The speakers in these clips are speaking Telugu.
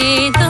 querido.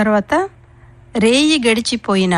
తర్వాత రేయి గడిచిపోయిన